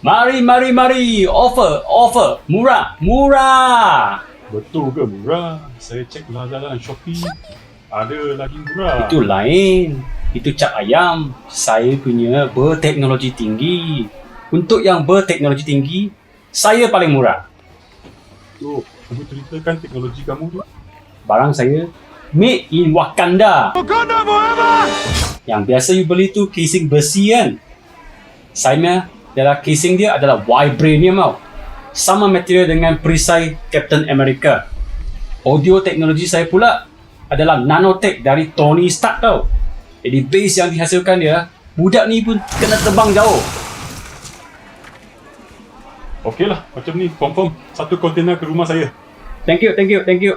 Mari, mari, mari. Offer, offer. Murah, murah. Betul ke murah? Saya cek Lazada dan Shopee. Ada lagi murah. Itu lain. Itu cap ayam. Saya punya berteknologi tinggi. Untuk yang berteknologi tinggi, saya paling murah. Tu, kamu ceritakan teknologi kamu tu. Barang saya made in Wakanda. Wakanda forever. Yang biasa you beli tu casing besi kan. Saya adalah casing dia adalah vibranium tau. Sama material dengan perisai Captain America. Audio teknologi saya pula adalah nanotech dari Tony Stark tau. Jadi base yang dihasilkan dia, budak ni pun kena terbang jauh. Okey lah, macam ni confirm satu kontainer ke rumah saya. Thank you, thank you, thank you.